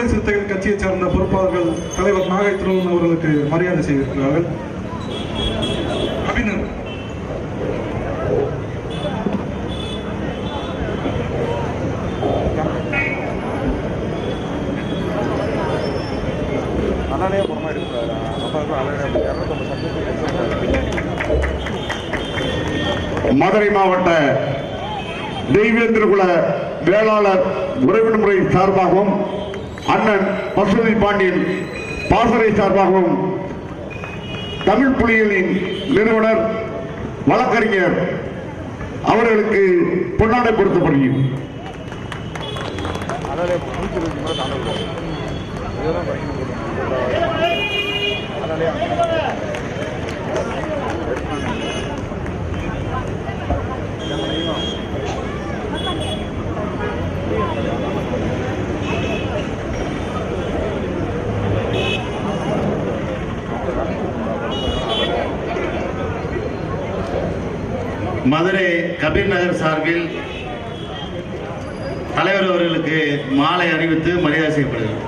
விடுதலை சிறுத்தைகள் கட்சியைச் சார்ந்த பொறுப்பாளர்கள் தலைவர் நாகை திருவன் அவர்களுக்கு மரியாதை செய்திருக்கிறார்கள். அபிநன் அண்ணனே புறமா எடுக்கிறாரு? அப்போ அண்ணனே இரநூத்தம்பது சப்ஜெக்ட் மதுரை மாவட்ட தெய்வேந்திரகுல வேளாளர் உறவினர் முறை சார்பாகவும் அண்ணன் பசுதி பாண்டியன் பாசறை சார்பாகவும் தமிழ் புலிகளின் நிறுவனர் வழக்கறிஞர் அவர்களுக்கு பொன்னாடை பொருத்தப்படுகிறது. அண்ணனே மதுரை கபீர் நகர் சார்பில் தலைவர் அவர்களுக்கு மாலை அணிவித்து மரியாதை செய்யப்படுகிறது.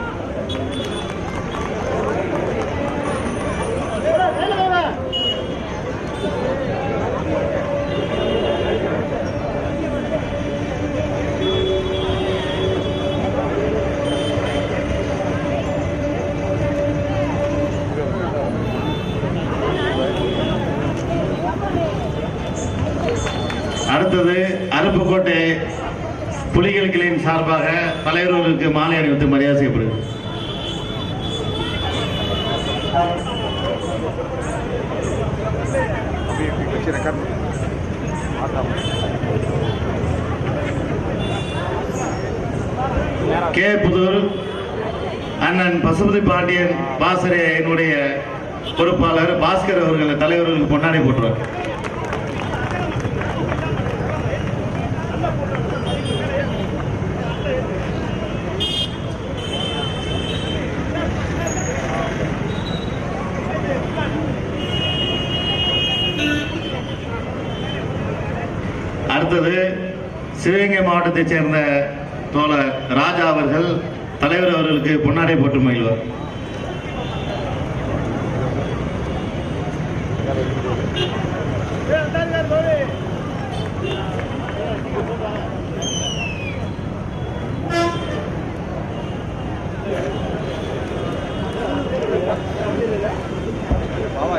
அடுத்தது அருப்புக்கோட்டை புலிகள் கிளையின் சார்பாக தலைவர்களுக்கு மாலை அணிவித்து மரியாதை செய்யப்படுது கே புதூர் அண்ணன் பசுபதி பாண்டியன் என்னுடைய பொறுப்பாளர் பாஸ்கர் அவர்கள் தலைவர்களுக்கு பொன்னாடை போட்டுருவார் அடுத்தது சிவகங்கை மாவட்டத்தைச் சேர்ந்த தோழர் ராஜா அவர்கள் தலைவர் அவர்களுக்கு பொன்னாடை போட்டு மகிழ்வார். பாவா